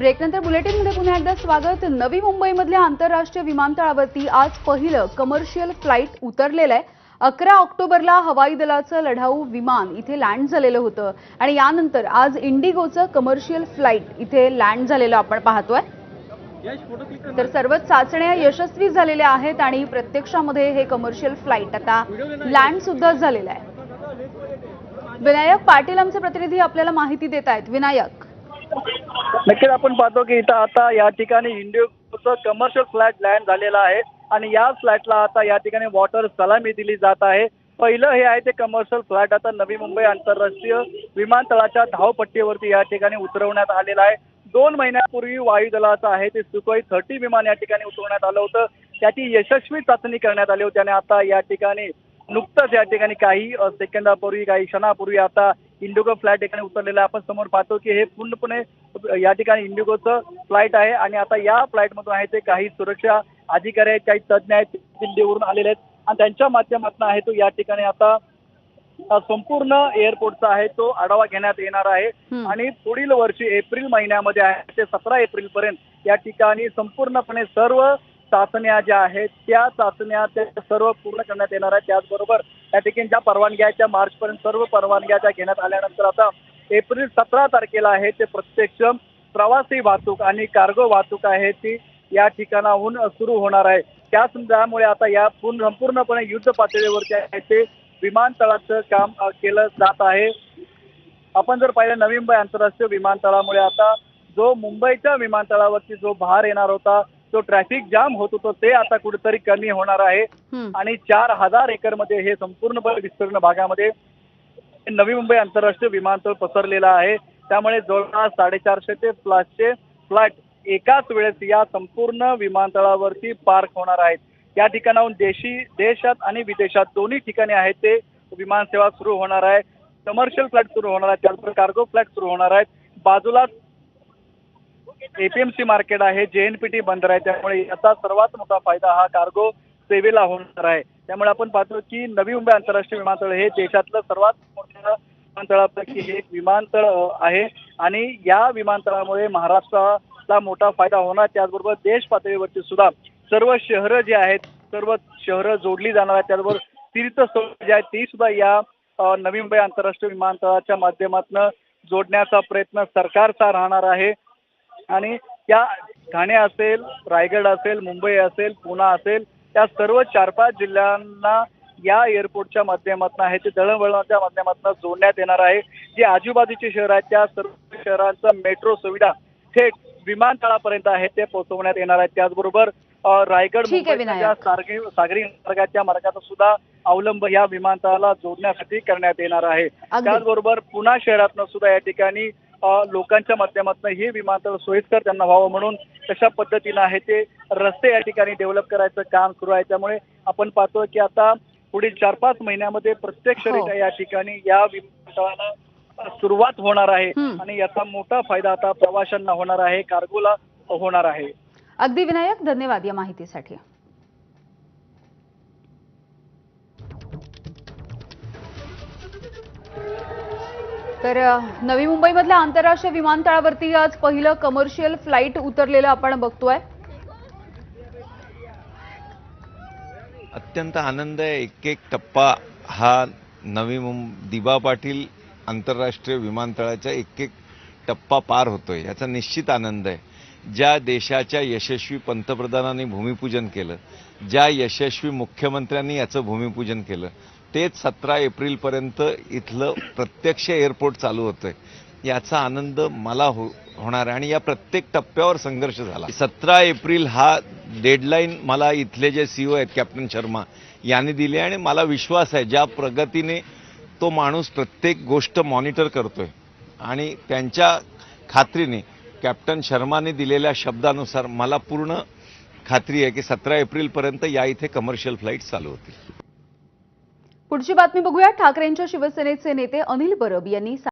ब्रेकनंतर बुलेटिनमध्ये पुन्हा एकदा स्वागत. नवी मुंबईमधल्या आंतरराष्ट्रीय विमानतळावरती आज पहिलं कमर्शियल फ्लाईट उतरलेलं आहे. अकरा ऑक्टोबरला हवाई दलाचं लढाऊ विमान इथे लँड झालेलं होतं. आणि यानंतर आज इंडिगोचं कमर्शियल फ्लाईट इथे लँड झालेलं आपण पाहतोय. तर सर्वच चाचण्या यशस्वी झालेल्या आहेत आणि प्रत्यक्षामध्ये हे कमर्शियल फ्लाईट आता लँड सुद्धा झालेलं आहे. विनायक पाटील आमचे प्रतिनिधी आपल्याला माहिती देत आहेत. विनायक नक्कीच आपण पाहतो की इथं आता या ठिकाणी इंडिगोचं कमर्शियल फ्लॅट लँड झालेला आहे. आणि या फ्लॅटला आता या ठिकाणी वॉटर सलामी दिली जात आहे. पहिलं हे आहे ते कमर्शियल फ्लॅट आता नवी मुंबई आंतरराष्ट्रीय विमानतळाच्या धावपट्टीवरती या ठिकाणी उतरवण्यात आलेलं आहे. दोन महिन्यापूर्वी वायुदलाचं आहे ते सुखोई थर्टी विमान या ठिकाणी उतरवण्यात आलं होतं. त्याची यशस्वी चाचणी करण्यात आली होती आणि आता या ठिकाणी नुकतंच या ठिकाणी काही सेकंदापूर्वी काही क्षणापूर्वी आता इंडिगो फ्लाईट ठिकाणी उतरलेलं आहे. आपण समोर पाहतो की हे पूर्णपणे या ठिकाणी इंडिगोचं फ्लाईट आहे आणि आता या फ्लाईटमधून आहे ते काही सुरक्षा अधिकारी आहेत काही तज्ज्ञ आहेत दिल्लीवरून आलेले आहेत. आणि त्यांच्या माध्यमातून आहे तो या ठिकाणी आता संपूर्ण एअरपोर्टचा आहे तो आढावा घेण्यात येणार आहे. आणि पुढील वर्षी एप्रिल महिन्यामध्ये आहे ते सतरा एप्रिल पर्यंत या ठिकाणी संपूर्णपणे सर्व चाचण्या ज्या आहेत त्या चाचण्या त्या सर्व पूर्ण करण्यात येणार आहेत. त्याचबरोबर त्या ठिकाणी ज्या परवानग्या त्या मार्चपर्यंत सर्व परवानग्या त्या घेण्यात आल्यानंतर आता एप्रिल सतरा तारखेला आहे ते प्रत्यक्ष प्रवासी वाहतूक आणि कार्गो वाहतूक आहे ती या ठिकाणाहून सुरू होणार आहे. त्याच त्यामुळे आता या पूर्ण संपूर्णपणे युद्ध पातळीवरती आहे ते विमानतळाचं काम केलं जात आहे. आपण जर पाहिलं नवी मुंबई आंतरराष्ट्रीय विमानतळामुळे आता जो मुंबईच्या विमानतळावरती जो भार येणार होता जो ट्रॅफिक जाम होत होतो ते आता कुठेतरी कमी होणार आहे. आणि चार हजार एकरमध्ये हे संपूर्णपणे विस्तीर्ण भागामध्ये नवी मुंबई आंतरराष्ट्रीय विमानतळ पसरलेलं आहे. त्यामुळे जवळपास साडेचारशे ते पाचशे फ्लाईट एकाच वेळेस या संपूर्ण विमानतळावरती पार्क होणार आहेत. या ठिकाणाहून देशी देशात आणि विदेशात दोन्ही ठिकाणी आहेत ते विमानसेवा सुरू होणार आहे. कमर्शियल फ्लाईट सुरू होणार आहे. त्याचबरोबर कार्गो फ्लाईट सुरू होणार आहेत. बाजूलाच एपीएमसी मार्केट आहे जेएनपीटी बंदर आहे त्यामुळे याचा सर्वात मोठा फायदा हा कार्गो सेवेला होणार आहे. त्यामुळे आपण पाहतो की नवी मुंबई आंतरराष्ट्रीय विमानतळ हे देशातलं सर्वात मोठं विमानतळापैकी हे एक विमानतळ आहे. आणि या विमानतळामुळे महाराष्ट्राला मोठा फायदा होणार त्याचबरोबर देश पातळीवरती सुद्धा सर्व शहरं जी आहेत सर्व शहरं जोडली जाणार आहेत त्याचबरोबर तीर्थस्थळ जी आहेत ती सुद्धा या नवी मुंबई आंतरराष्ट्रीय विमानतळाच्या माध्यमातून जोडण्याचा प्रयत्न सरकारचा राहणार आहे. आणि या ठाणे असेल रायगड असेल मुंबई असेल पुणा असेल या सर्व चार पाच जिल्ह्यांना या एअरपोर्टच्या माध्यमातून आहे ते दळणवळणाच्या माध्यमातून जोडण्यात येणार आहे जे आजूबाजूचे शहर आहेत त्या सर्व शहरांचा मेट्रो सुविधा थेट विमानतळापर्यंत आहे ते पोहोचवण्यात येणार आहे त्याचबरोबर रायगड. सागरी सागरी मार्गाच्या मार्गाचा सुद्धा अवलंब या विमानतळाला जोडण्यासाठी करण्यात येणार आहे. त्याचबरोबर पुणा शहरातनं सुद्धा या ठिकाणी लोकांच्या माध्यमातून हे विमानतळ सोयीस्कर त्यांना व्हावं म्हणून कशा पद्धतीनं आहे ते रस्ते या ठिकाणी डेव्हलप करायचं काम सुरू आहे. त्यामुळे आपण पाहतो की आता पुढील चार पाच महिन्यामध्ये प्रत्यक्षरित्या या ठिकाणी या विमानतळाला सुरुवात होणार आहे. आणि याचा मोठा फायदा आता प्रवाशांना होणार आहे कार्गोला होणार आहे. अगदी विनायक धन्यवाद या माहितीसाठी. तर नवी मुंबईमधल्या आंतरराष्ट्रीय विमानतळावरती आज पहिलं कमर्शियल फ्लाईट उतरलेलं आपण बघतोय. अत्यंत आनंद आहे. एक एक टप्पा हा नवी मुंब दिबा पाटील आंतरराष्ट्रीय विमानतळाचा एक एक टप्पा पार होतोय. याचा निश्चित आनंद आहे. ज्या देशाच्या यशस्वी पंतप्रधानांनी भूमिपूजन केलं ज्या यशस्वी मुख्यमंत्र्यांनी याचं भूमिपूजन केलं तेच सतरा एप्रिलपर्यंत इथलं प्रत्यक्ष एअरपोर्ट चालू होतंय. याचा आनंद मला हो होणार आहे. आणि या प्रत्येक टप्प्यावर संघर्ष झाला. सतरा एप्रिल हा डेडलाईन मला इथले जे सीओ आहेत कॅप्टन शर्मा यांनी दिली आणि मला विश्वास आहे ज्या प्रगतीने तो माणूस प्रत्येक गोष्ट मॉनिटर करतोय आणि त्यांच्या खात्रीने कॅप्टन शर्माने दिलेल्या शब्दानुसार मला पूर्ण खात्री आहे की सतरा एप्रिलपर्यंत या इथे कमर्शियल फ्लाईट चालू होतील. पुढची बातमी बघूया. ठाकरेंच्या शिवसेनेचे नेते अनिल परब यांनी